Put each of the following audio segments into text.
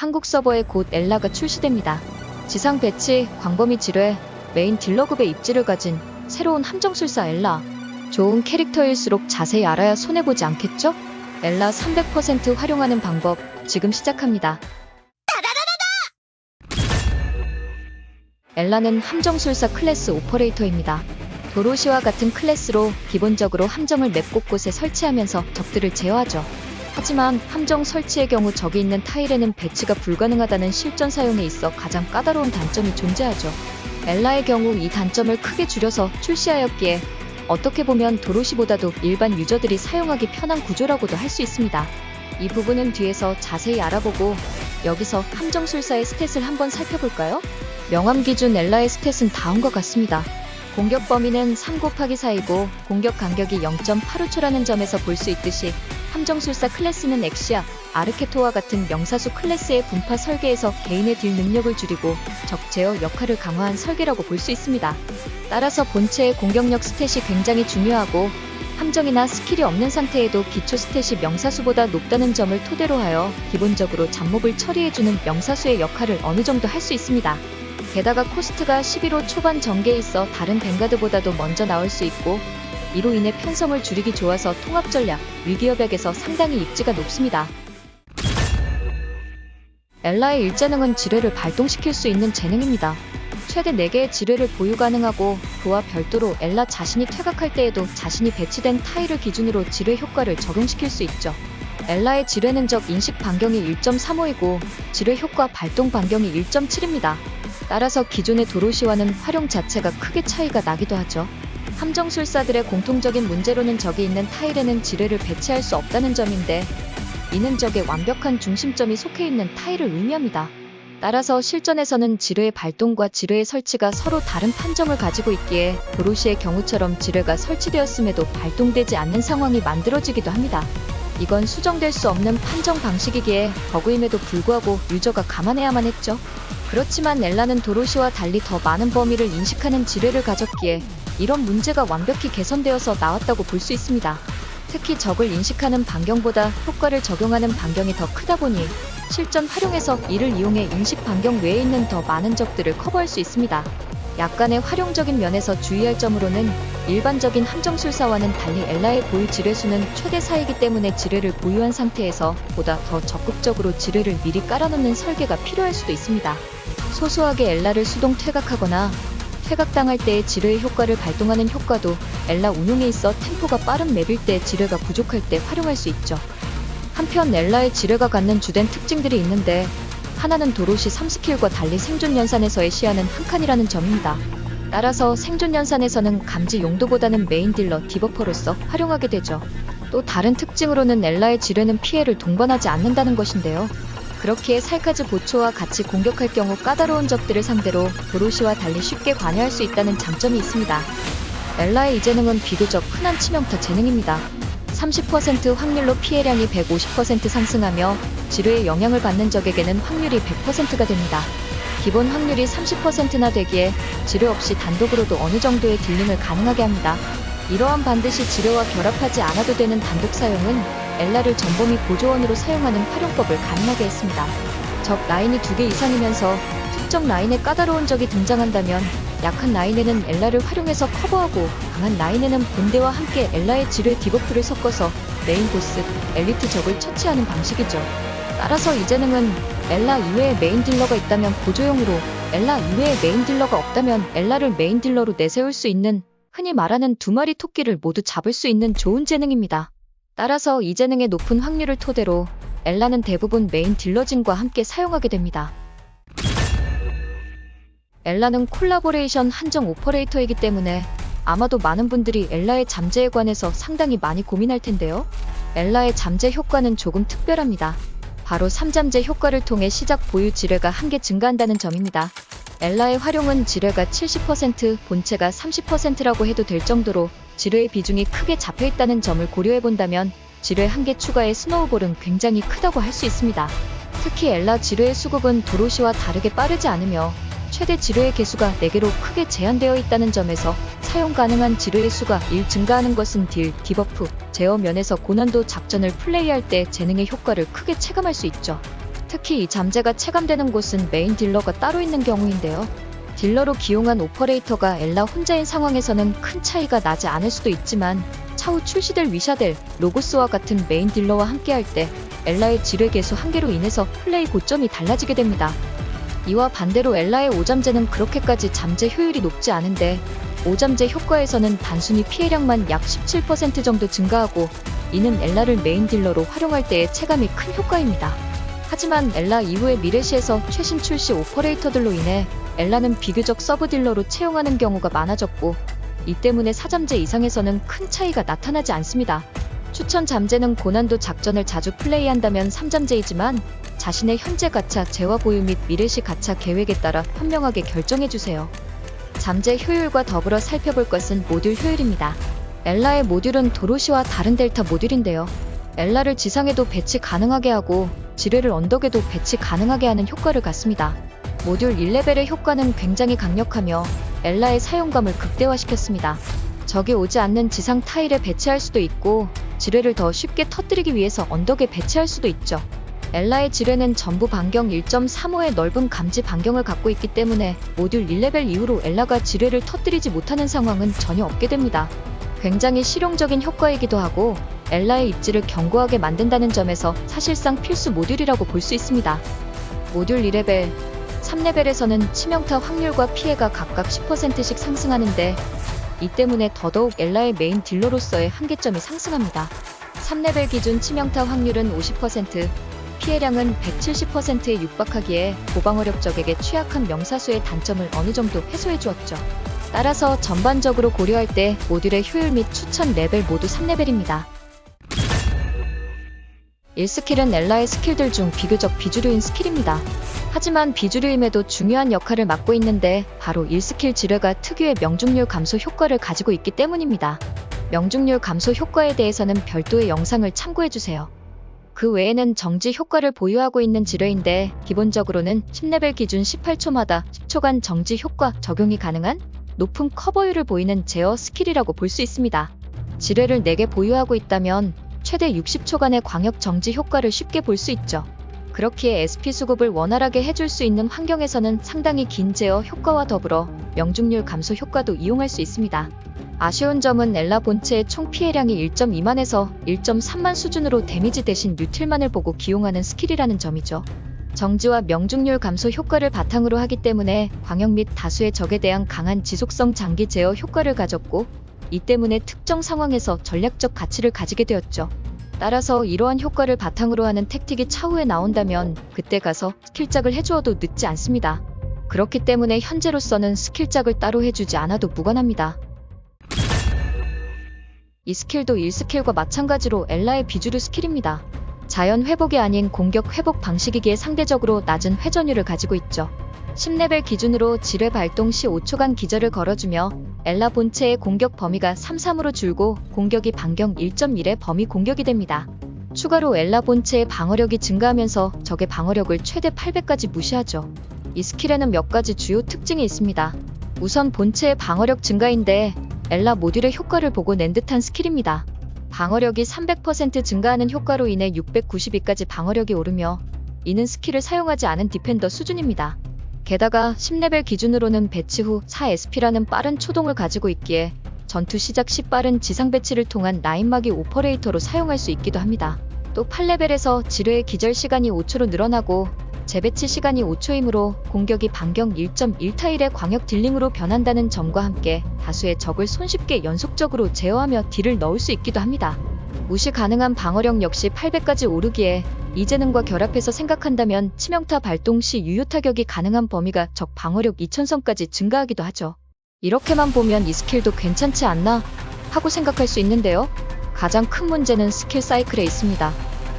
한국 서버에 곧 엘라가 출시됩니다. 지상 배치, 광범위 지뢰, 메인 딜러급의 입지를 가진 새로운 함정술사 엘라. 좋은 캐릭터일수록 자세히 알아야 손해보지 않겠죠? 엘라 300% 활용하는 방법 지금 시작합니다. 엘라는 함정술사 클래스 오퍼레이터입니다. 도로시와 같은 클래스로 기본적으로 함정을 맵 곳곳에 설치하면서 적들을 제어하죠. 하지만 함정 설치의 경우 적이 있는 타일에는 배치가 불가능하다는 실전 사용에 있어 가장 까다로운 단점이 존재하죠. 엘라의 경우 이 단점을 크게 줄여서 출시하였기에 어떻게 보면 도로시보다도 일반 유저들이 사용하기 편한 구조라고도 할 수 있습니다. 이 부분은 뒤에서 자세히 알아보고 여기서 함정술사의 스탯을 한번 살펴볼까요? 명암 기준 엘라의 스탯은 다음과 같습니다. 공격 범위는 3 곱하기 4이고 공격 간격이 0.85초라는 점에서 볼 수 있듯이 함정술사 클래스는 엑시아, 아르케토와 같은 명사수 클래스의 분파 설계에서 개인의 딜 능력을 줄이고 적 제어 역할을 강화한 설계라고 볼 수 있습니다. 따라서 본체의 공격력 스탯이 굉장히 중요하고 함정이나 스킬이 없는 상태에도 기초 스탯이 명사수보다 높다는 점을 토대로 하여 기본적으로 잡몹을 처리해주는 명사수의 역할을 어느 정도 할 수 있습니다. 게다가 코스트가 11호 초반 전개에 있어 다른 뱅가드보다도 먼저 나올 수 있고 이로 인해 편성을 줄이기 좋아서 통합 전략, 위기여백에서 상당히 입지가 높습니다. 엘라의 일재능은 지뢰를 발동시킬 수 있는 재능입니다. 최대 4개의 지뢰를 보유 가능하고 그와 별도로 엘라 자신이 퇴각할 때에도 자신이 배치된 타일을 기준으로 지뢰 효과를 적용시킬 수 있죠. 엘라의 지뢰 능적 인식 반경이 1.35이고 지뢰 효과 발동 반경이 1.7입니다. 따라서 기존의 도로시와는 활용 자체가 크게 차이가 나기도 하죠. 함정술사들의 공통적인 문제로는 적이 있는 타일에는 지뢰를 배치할 수 없다는 점인데 이는 적의 완벽한 중심점이 속해 있는 타일을 의미합니다. 따라서 실전에서는 지뢰의 발동과 지뢰의 설치가 서로 다른 판정을 가지고 있기에 도로시의 경우처럼 지뢰가 설치되었음에도 발동되지 않는 상황이 만들어지기도 합니다. 이건 수정될 수 없는 판정 방식이기에 버그임에도 불구하고 유저가 감안해야만 했죠. 그렇지만 엘라는 도로시와 달리 더 많은 범위를 인식하는 지뢰를 가졌기에 이런 문제가 완벽히 개선되어서 나왔다고 볼 수 있습니다. 특히 적을 인식하는 반경보다 효과를 적용하는 반경이 더 크다 보니 실전 활용에서 이를 이용해 인식 반경 외에 있는 더 많은 적들을 커버할 수 있습니다. 약간의 활용적인 면에서 주의할 점으로는 일반적인 함정술사와는 달리 엘라의 보유 지뢰수는 최대 4이기 때문에 지뢰를 보유한 상태에서 보다 더 적극적으로 지뢰를 미리 깔아놓는 설계가 필요할 수도 있습니다. 소소하게 엘라를 수동 퇴각하거나 퇴각당할 때의 지뢰의 효과를 발동하는 효과도 엘라 운용에 있어 템포가 빠른 맵일 때 지뢰가 부족할 때 활용할 수 있죠. 한편 엘라의 지뢰가 갖는 주된 특징들이 있는데 하나는 도로시 3스킬과 달리 생존 연산에서의 시야는 한 칸이라는 점입니다. 따라서 생존 연산에서는 감지 용도보다는 메인 딜러 디버퍼로서 활용하게 되죠. 또 다른 특징으로는 엘라의 지뢰는 피해를 동반하지 않는다는 것인데요. 그렇기에 살카즈 보초와 같이 공격할 경우 까다로운 적들을 상대로 도로시와 달리 쉽게 관여할 수 있다는 장점이 있습니다. 엘라의 이 재능은 비교적 흔한 치명타 재능입니다. 30% 확률로 피해량이 150% 상승하며 지뢰의 영향을 받는 적에게는 확률이 100%가 됩니다. 기본 확률이 30%나 되기에 지뢰 없이 단독으로도 어느 정도의 딜링을 가능하게 합니다. 이러한 반드시 지뢰와 결합하지 않아도 되는 단독 사용은 엘라를 전범위 보조원으로 사용하는 활용법을 가능하게 했습니다. 적 라인이 두 개 이상이면서 특정 라인에 까다로운 적이 등장한다면 약한 라인에는 엘라를 활용해서 커버하고 강한 라인에는 본대와 함께 엘라의 지뢰 디버프를 섞어서 메인 보스, 엘리트 적을 처치하는 방식이죠. 따라서 이 재능은 엘라 이외에 메인 딜러가 있다면 보조용으로 엘라 이외에 메인 딜러가 없다면 엘라를 메인 딜러로 내세울 수 있는 흔히 말하는 두 마리 토끼를 모두 잡을 수 있는 좋은 재능입니다. 따라서 이 재능의 높은 확률을 토대로 엘라는 대부분 메인 딜러진과 함께 사용하게 됩니다. 엘라는 콜라보레이션 한정 오퍼레이터이기 때문에 아마도 많은 분들이 엘라의 잠재에 관해서 상당히 많이 고민할 텐데요. 엘라의 잠재 효과는 조금 특별합니다. 바로 3잠재 효과를 통해 시작 보유 지뢰가 한 개 증가한다는 점입니다. 엘라의 활용은 지뢰가 70%, 본체가 30%라고 해도 될 정도로 지뢰의 비중이 크게 잡혀 있다는 점을 고려해 본다면 지뢰 한 개 추가의 스노우볼은 굉장히 크다고 할 수 있습니다. 특히 엘라 지뢰의 수급은 도로시와 다르게 빠르지 않으며 최대 지뢰의 개수가 4개로 크게 제한되어 있다는 점에서 사용 가능한 지뢰의 수가 1 증가하는 것은 딜, 디버프, 제어 면에서 고난도 작전을 플레이할 때 재능의 효과를 크게 체감할 수 있죠. 특히 이 잠재가 체감되는 곳은 메인 딜러가 따로 있는 경우인데요. 딜러로 기용한 오퍼레이터가 엘라 혼자인 상황에서는 큰 차이가 나지 않을 수도 있지만 차후 출시될 위샤델, 로고스와 같은 메인 딜러와 함께할 때 엘라의 지뢰 개수 한계로 인해서 플레이 고점이 달라지게 됩니다. 이와 반대로 엘라의 오잠재는 그렇게까지 잠재 효율이 높지 않은데 오잠재 효과에서는 단순히 피해량만 약 17% 정도 증가하고 이는 엘라를 메인 딜러로 활용할 때의 체감이 큰 효과입니다. 하지만 엘라 이후의 미래시에서 최신 출시 오퍼레이터들로 인해 엘라는 비교적 서브 딜러로 채용하는 경우가 많아졌고 이 때문에 4잠재 이상에서는 큰 차이가 나타나지 않습니다. 추천 잠재는 고난도 작전을 자주 플레이한다면 3잠재이지만 자신의 현재 가차, 재화 보유 및 미래시 가차 계획에 따라 현명하게 결정해주세요. 잠재 효율과 더불어 살펴볼 것은 모듈 효율입니다. 엘라의 모듈은 도로시와 다른 델타 모듈인데요. 엘라를 지상에도 배치 가능하게 하고 지뢰를 언덕에도 배치 가능하게 하는 효과를 갖습니다. 모듈 1레벨의 효과는 굉장히 강력하며 엘라의 사용감을 극대화시켰습니다. 적이 오지 않는 지상 타일에 배치할 수도 있고 지뢰를 더 쉽게 터뜨리기 위해서 언덕에 배치할 수도 있죠. 엘라의 지뢰는 전부 반경 1.35의 넓은 감지 반경을 갖고 있기 때문에 모듈 1레벨 이후로 엘라가 지뢰를 터뜨리지 못하는 상황은 전혀 없게 됩니다. 굉장히 실용적인 효과이기도 하고 엘라의 입지를 견고하게 만든다는 점에서 사실상 필수 모듈이라고 볼 수 있습니다. 모듈 2레벨, 3레벨에서는 치명타 확률과 피해가 각각 10%씩 상승하는데 이 때문에 더더욱 엘라의 메인 딜러로서의 한계점이 상승합니다. 3레벨 기준 치명타 확률은 50%, 피해량은 170%에 육박하기에 고방어력 적에게 취약한 명사수의 단점을 어느 정도 해소해 주었죠. 따라서 전반적으로 고려할 때 모듈의 효율 및 추천 레벨 모두 3레벨입니다. 1스킬은 엘라의 스킬들 중 비교적 비주류인 스킬입니다. 하지만 비주류임에도 중요한 역할을 맡고 있는데 바로 1스킬 지뢰가 특유의 명중률 감소 효과를 가지고 있기 때문입니다. 명중률 감소 효과에 대해서는 별도의 영상을 참고해주세요. 그 외에는 정지 효과를 보유하고 있는 지뢰인데 기본적으로는 10레벨 기준 18초마다 10초간 정지 효과 적용이 가능한 높은 커버율을 보이는 제어 스킬이라고 볼 수 있습니다. 지뢰를 4개 보유하고 있다면 최대 60초간의 광역 정지 효과를 쉽게 볼 수 있죠. 그렇기에 SP 수급을 원활하게 해줄 수 있는 환경에서는 상당히 긴 제어 효과와 더불어 명중률 감소 효과도 이용할 수 있습니다. 아쉬운 점은 엘라 본체의 총 피해량이 1.2만에서 1.3만 수준으로 데미지 대신 뉴틸만을 보고 기용하는 스킬이라는 점이죠. 정지와 명중률 감소 효과를 바탕으로 하기 때문에 광역 및 다수의 적에 대한 강한 지속성 장기 제어 효과를 가졌고 이 때문에 특정 상황에서 전략적 가치를 가지게 되었죠. 따라서 이러한 효과를 바탕으로 하는 택틱이 차후에 나온다면 그때 가서 스킬작을 해주어도 늦지 않습니다. 그렇기 때문에 현재로서는 스킬작을 따로 해주지 않아도 무관합니다. 이 스킬도 1스킬과 마찬가지로 엘라의 비주류 스킬입니다. 자연 회복이 아닌 공격 회복 방식이기에 상대적으로 낮은 회전율을 가지고 있죠. 10레벨 기준으로 지뢰 발동 시 5초간 기절을 걸어주며 엘라 본체의 공격 범위가 3-3으로 줄고 공격이 반경 1.1의 범위 공격이 됩니다. 추가로 엘라 본체의 방어력이 증가하면서 적의 방어력을 최대 800까지 무시하죠. 이 스킬에는 몇 가지 주요 특징이 있습니다. 우선 본체의 방어력 증가인데 엘라 모듈의 효과를 보고 낸 듯한 스킬입니다. 방어력이 300% 증가하는 효과로 인해 692까지 방어력이 오르며 이는 스킬을 사용하지 않은 디펜더 수준입니다. 게다가 10레벨 기준으로는 배치 후 4SP라는 빠른 초동을 가지고 있기에 전투 시작 시 빠른 지상 배치를 통한 라인막이 오퍼레이터로 사용할 수 있기도 합니다. 또 8레벨에서 지뢰의 기절 시간이 5초로 늘어나고 재배치 시간이 5초이므로 공격이 반경 1.1타일의 광역 딜링으로 변한다는 점과 함께 다수의 적을 손쉽게 연속적으로 제어하며 딜을 넣을 수 있기도 합니다. 무시 가능한 방어력 역시 800까지 오르기에 이재능과 결합해서 생각한다면 치명타 발동 시 유효 타격이 가능한 범위가 적 방어력 2000선까지 증가하기도 하죠. 이렇게만 보면 이 스킬도 괜찮지 않나 하고 생각할 수 있는데요. 가장 큰 문제는 스킬 사이클에 있습니다.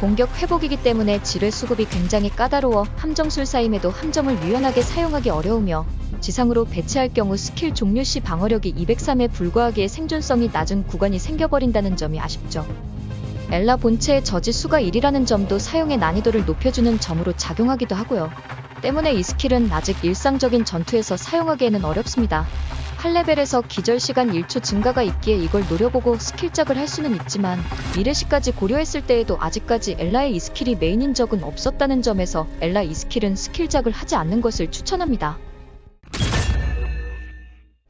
공격 회복이기 때문에 지뢰 수급이 굉장히 까다로워 함정술사임에도 함정을 유연하게 사용하기 어려우며 지상으로 배치할 경우 스킬 종료 시 방어력이 203에 불과하기에 생존성이 낮은 구간이 생겨버린다는 점이 아쉽죠. 엘라 본체의 저지 수가 1이라는 점도 사용의 난이도를 높여주는 점으로 작용하기도 하고요. 때문에 이 스킬은 아직 일상적인 전투에서 사용하기에는 어렵습니다. 8레벨에서 기절 시간 1초 증가가 있기에 이걸 노려보고 스킬작을 할 수는 있지만 미래시까지 고려했을 때에도 아직까지 엘라의 이 스킬이 메인인 적은 없었다는 점에서 엘라 이 스킬은 스킬작을 하지 않는 것을 추천합니다.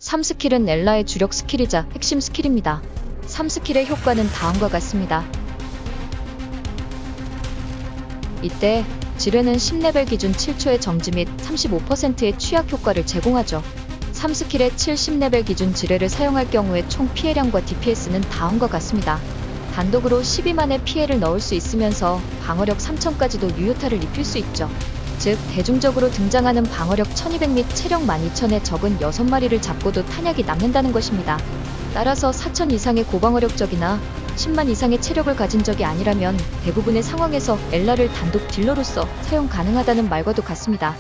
3 스킬은 엘라의 주력 스킬이자 핵심 스킬입니다. 3 스킬의 효과는 다음과 같습니다. 이때 지뢰는 10레벨 기준 7초의 정지 및 35%의 취약 효과를 제공하죠. 3 스킬의 70레벨 기준 지뢰를 사용할 경우에 총 피해량과 DPS는 다음과 같습니다. 단독으로 12만의 피해를 넣을 수 있으면서 방어력 3000까지도 유효타를 입힐 수 있죠. 즉, 대중적으로 등장하는 방어력 1200 및 체력 12000의 적은 6마리를 잡고도 탄약이 남는다는 것입니다. 따라서 4000 이상의 고방어력적이나 10만 이상의 체력을 가진 적이 아니라면 대부분의 상황에서 엘라를 단독 딜러로서 사용 가능하다는 말과도 같습니다.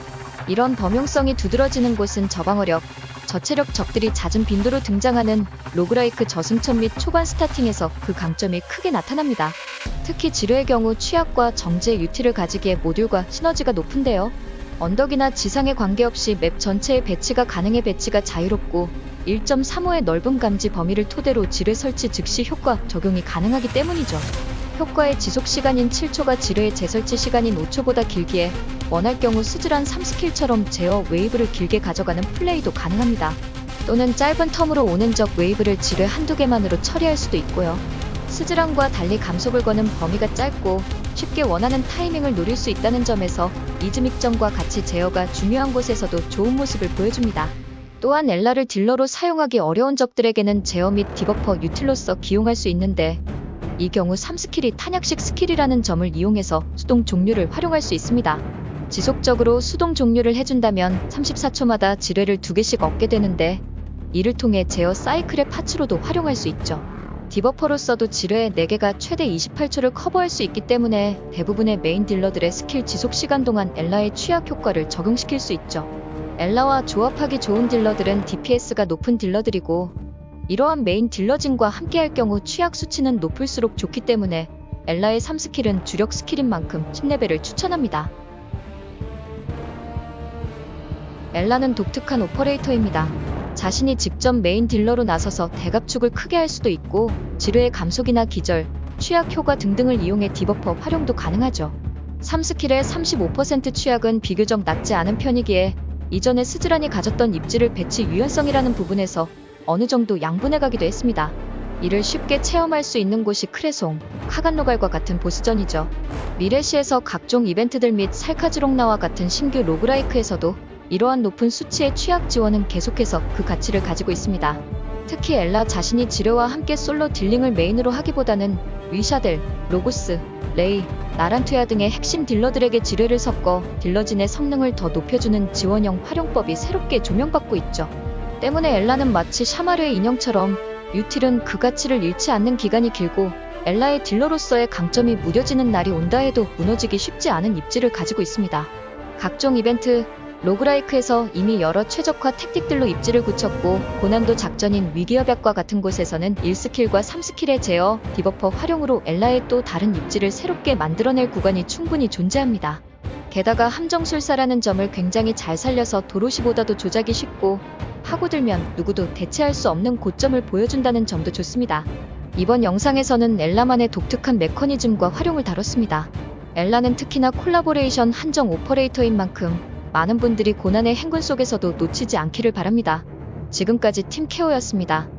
이런 범용성이 두드러지는 곳은 저방어력, 저체력 적들이 잦은 빈도로 등장하는 로그라이크 저승천 및 초반 스타팅에서 그 강점이 크게 나타납니다. 특히 지뢰의 경우 취약과 정지의 유티를 가지기에 모듈과 시너지가 높은데요. 언덕이나 지상에 관계없이 맵 전체의 배치가 가능해 배치가 자유롭고 1.35의 넓은 감지 범위를 토대로 지뢰 설치 즉시 효과 적용이 가능하기 때문이죠. 효과의 지속 시간인 7초가 지뢰의 재설치 시간인 5초보다 길기에 원할 경우 스즈란 3스킬처럼 제어 웨이브를 길게 가져가는 플레이도 가능합니다. 또는 짧은 텀으로 오는 적 웨이브를 지뢰 한두 개만으로 처리할 수도 있고요. 스즈란과 달리 감속을 거는 범위가 짧고 쉽게 원하는 타이밍을 노릴 수 있다는 점에서 이즈믹점과 같이 제어가 중요한 곳에서도 좋은 모습을 보여줍니다. 또한 엘라를 딜러로 사용하기 어려운 적들에게는 제어 및 디버퍼 유틸로서 기용할 수 있는데 이 경우 3스킬이 탄약식 스킬이라는 점을 이용해서 수동 종류를 활용할 수 있습니다. 지속적으로 수동 종류를 해준다면 34초마다 지뢰를 2개씩 얻게 되는데 이를 통해 제어 사이클의 파츠로도 활용할 수 있죠. 디버퍼로서도 지뢰 4개가 최대 28초를 커버할 수 있기 때문에 대부분의 메인 딜러들의 스킬 지속 시간 동안 엘라의 취약 효과를 적용시킬 수 있죠. 엘라와 조합하기 좋은 딜러들은 DPS가 높은 딜러들이고 이러한 메인 딜러진과 함께할 경우 취약 수치는 높을수록 좋기 때문에 엘라의 3스킬은 주력 스킬인 만큼 10레벨을 추천합니다. 엘라는 독특한 오퍼레이터입니다. 자신이 직접 메인 딜러로 나서서 대갑축을 크게 할 수도 있고 지뢰의 감속이나 기절, 취약 효과 등등을 이용해 디버퍼 활용도 가능하죠. 3스킬의 35% 취약은 비교적 낮지 않은 편이기에 이전에 스즈란이 가졌던 입지를 배치 유연성이라는 부분에서 어느 정도 양분해 가기도 했습니다. 이를 쉽게 체험할 수 있는 곳이 크레송, 카간노갈과 같은 보스전이죠. 미래시에서 각종 이벤트들 및 살카즈롱나와 같은 신규 로그라이크에서도 이러한 높은 수치의 취약 지원은 계속해서 그 가치를 가지고 있습니다. 특히 엘라 자신이 지뢰와 함께 솔로 딜링을 메인으로 하기보다는 위샤델, 로고스, 레이, 나란투야 등의 핵심 딜러들에게 지뢰를 섞어 딜러진의 성능을 더 높여주는 지원형 활용법이 새롭게 조명받고 있죠. 때문에 엘라는 마치 샤마르의 인형처럼 유틸은 그 가치를 잃지 않는 기간이 길고 엘라의 딜러로서의 강점이 무뎌지는 날이 온다 해도 무너지기 쉽지 않은 입지를 가지고 있습니다. 각종 이벤트, 로그라이크에서 이미 여러 최적화 택틱들로 입지를 굳혔고 고난도 작전인 위기협약과 같은 곳에서는 1스킬과 3스킬의 제어, 디버퍼 활용으로 엘라의 또 다른 입지를 새롭게 만들어낼 구간이 충분히 존재합니다. 게다가 함정술사라는 점을 굉장히 잘 살려서 도로시보다도 조작이 쉽고 파고들면 누구도 대체할 수 없는 고점을 보여준다는 점도 좋습니다. 이번 영상에서는 엘라만의 독특한 메커니즘과 활용을 다뤘습니다. 엘라는 특히나 콜라보레이션 한정 오퍼레이터인 만큼 많은 분들이 고난의 행군 속에서도 놓치지 않기를 바랍니다. 지금까지 팀케어였습니다.